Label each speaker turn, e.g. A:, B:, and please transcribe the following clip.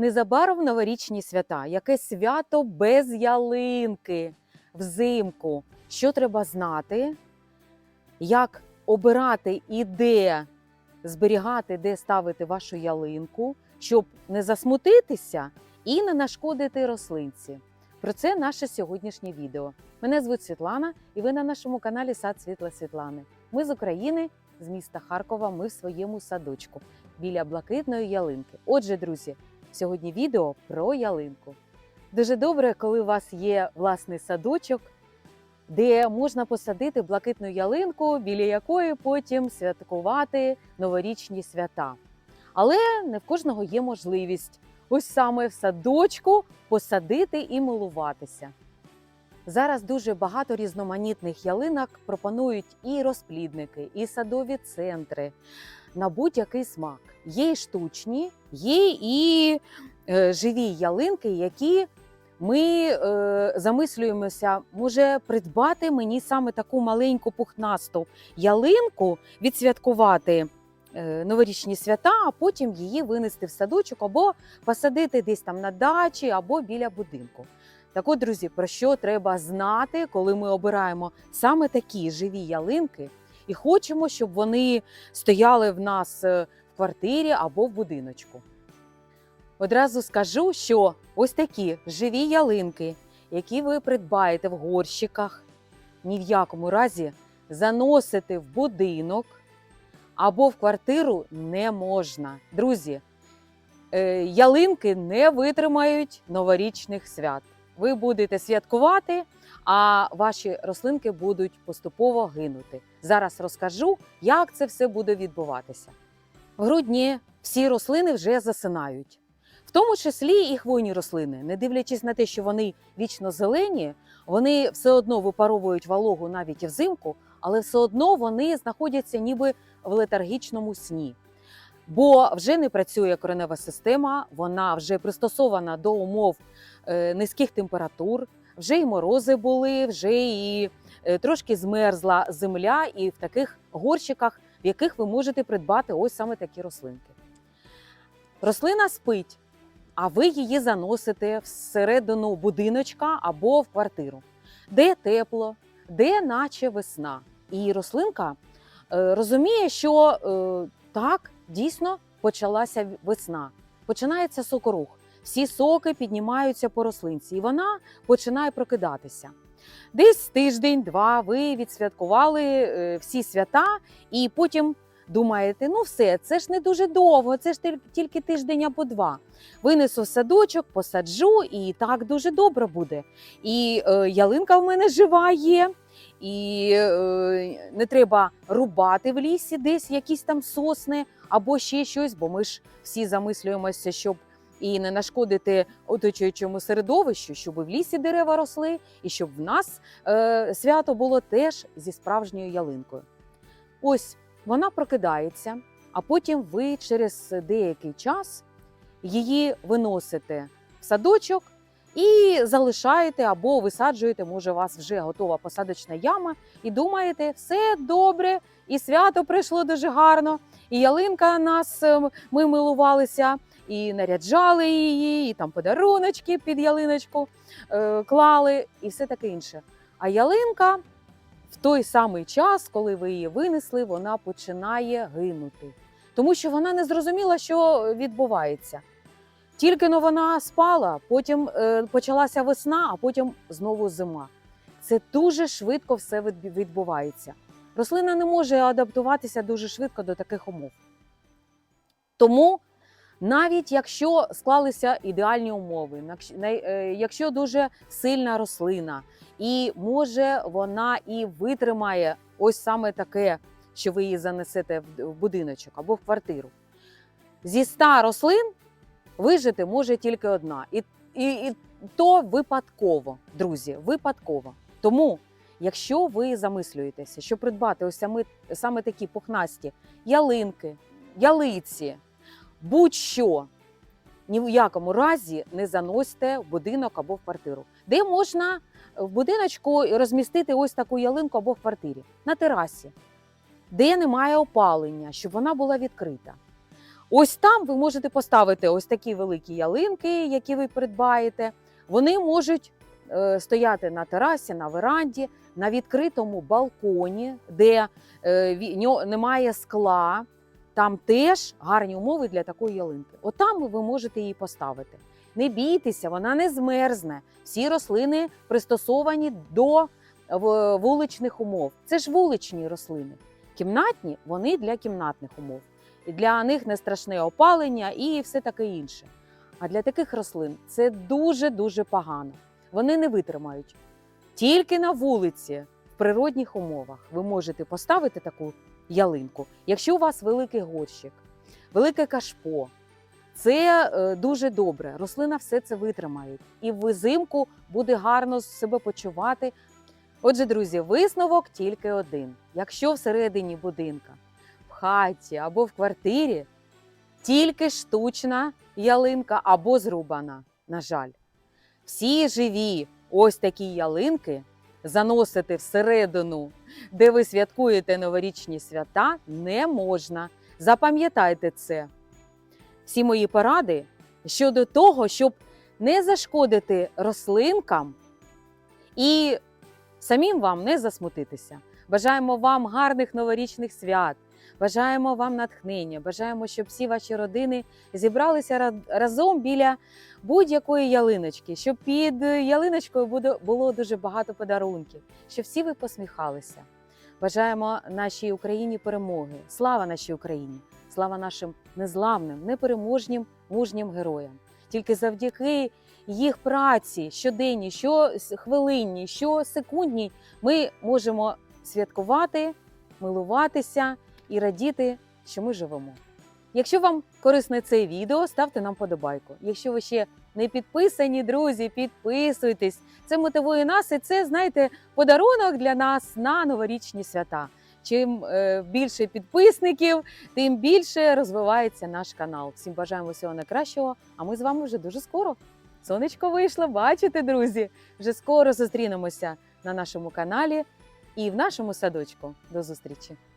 A: Незабаром новорічні свята. Яке свято без ялинки взимку? Що треба знати? Як обирати і де зберігати, де ставити вашу ялинку, щоб не засмутитися і не нашкодити рослинці. Про це наше сьогоднішнє відео. Мене звуть Світлана, і ви на нашому каналі Сад Світла Світлани. Ми з України, з міста Харкова. Ми в своєму садочку біля блакитної ялинки. Отже, друзі, сьогодні відео про ялинку. Дуже добре, коли у вас є власний садочок, де можна посадити блакитну ялинку, біля якої потім святкувати новорічні свята. Але не в кожного є можливість ось саме в садочку посадити і милуватися. Зараз дуже багато різноманітних ялинок пропонують і розплідники, і садові центри на будь-який смак. Є і штучні, є і е, живі ялинки, які ми е, замислюємося, може придбати мені саме таку маленьку пухнасту ялинку, відсвяткувати е, новорічні свята, а потім її винести в садочок або посадити десь там на дачі або біля будинку. Так от, друзі, про що треба знати, коли ми обираємо саме такі живі ялинки, і хочемо, щоб вони стояли в нас е, в квартирі або в будиночку. Одразу скажу, що ось такі живі ялинки, які ви придбаєте в горщиках, ні в якому разі заносити в будинок або в квартиру не можна. Друзі, е, ялинки не витримають новорічних свят. Ви будете святкувати, а ваші рослинки будуть поступово гинути. Зараз розкажу, як це все буде відбуватися. В грудні всі рослини вже засинають. В тому числі і хвойні рослини, не дивлячись на те, що вони вічно зелені, вони все одно випаровують вологу навіть і взимку, але все одно вони знаходяться ніби в летаргічному сні. Бо вже не працює коренева система, вона вже пристосована до умов е, низьких температур, вже і морози були, вже і е, трошки змерзла земля, і в таких горщиках, в яких ви можете придбати ось саме такі рослинки. Рослина спить, а ви її заносите всередину будиночка або в квартиру, де тепло, де наче весна. І рослинка е, розуміє, що так, дійсно почалася весна, починається сокорух. Всі соки піднімаються по рослинці, і вона починає прокидатися. Десь тиждень-два ви відсвяткували е, всі свята, і потім думаєте, ну все, це ж не дуже довго, це ж тільки тиждень або два. Винесу в садочок, посаджу, і так дуже добре буде. І е, ялинка в мене жива є, і е, не треба рубати в лісі десь якісь там сосни або ще щось, бо ми ж всі замислюємося, щоб і не нашкодити оточуючому середовищу, щоб в лісі дерева росли, і щоб в нас е, свято було теж зі справжньою ялинкою. Ось вона прокидається, а потім ви через деякий час її виносите в садочок і залишаєте або висаджуєте. Може, у вас вже готова посадочна яма, і думаєте, все добре, і свято прийшло дуже гарно, і ялинка нас е, ми милувалися, і наряджали її, і там подаруночки під ялиночку е, клали, і все таке інше. А ялинка в той самий час, коли ви її винесли, вона починає гинути, тому що вона не зрозуміла, що відбувається. Тільки но вона спала, потім е, почалася весна, а потім знову зима. Це дуже швидко все відбувається. Рослина не може адаптуватися дуже швидко до таких умов. Тому навіть якщо склалися ідеальні умови, е, якщо дуже сильна рослина, і може вона і витримає ось саме таке, що ви її занесете в- будиночок або в квартиру. Зі 100 рослин вижити може тільки одна. І, і, і то випадково, друзі, випадково. Тому, якщо ви замислюєтеся, що придбати ось саме, саме такі пухнасті ялинки, ялиці, будь-що, ні в якому разі не заносьте в будинок або в квартиру. Де можна в будиночку розмістити ось таку ялинку або в квартирі? На терасі, де немає опалення, щоб вона була відкрита. Ось там ви можете поставити ось такі великі ялинки, які ви придбаєте. Вони можуть е, стояти на терасі, на веранді, на відкритому балконі, де е, немає скла. Там теж гарні умови для такої ялинки. Отам ви можете її поставити. Не бійтеся, вона не змерзне. Всі рослини пристосовані до вуличних умов. Це ж вуличні рослини. Кімнатні вони для кімнатних умов. Для них не страшне опалення і все таке інше. А для таких рослин це дуже-дуже погано. Вони не витримають. Тільки на вулиці, в природних умовах, ви можете поставити таку ялинку. Якщо у вас великий горщик, велике кашпо, це е, дуже добре. Рослина все це витримає. І взимку буде гарно себе почувати. Отже, друзі, висновок тільки один: якщо всередині будинка, хаті або в квартирі тільки штучна ялинка або зрубана, на жаль. Всі живі ось такі ялинки заносити всередину, де ви святкуєте новорічні свята, не можна. Запам'ятайте це. Всі мої поради щодо того, щоб не зашкодити рослинкам і самим вам не засмутитися. Бажаємо вам гарних новорічних свят. Бажаємо вам натхнення. Бажаємо, щоб всі ваші родини зібралися ра- разом біля будь-якої ялиночки, щоб під ялиночкою було дуже багато подарунків, щоб всі ви посміхалися. Бажаємо нашій Україні перемоги. Слава нашій Україні! Слава нашим незламним, непереможнім, мужнім героям. Тільки завдяки їх праці щоденній, що хвилинній, що секундній, ми можемо святкувати, милуватися і радіти, що ми живемо. Якщо вам корисне це відео, ставте нам подобайку. Якщо ви ще не підписані, друзі, підписуйтесь. Це мотивує нас, і це, знаєте, подарунок для нас на новорічні свята. Чим е, більше підписників, тим більше розвивається наш канал. Всім бажаємо всього найкращого. А ми з вами вже дуже скоро. Сонечко вийшло, бачите, друзі. Вже скоро зустрінемося на нашому каналі і в нашому садочку. До зустрічі!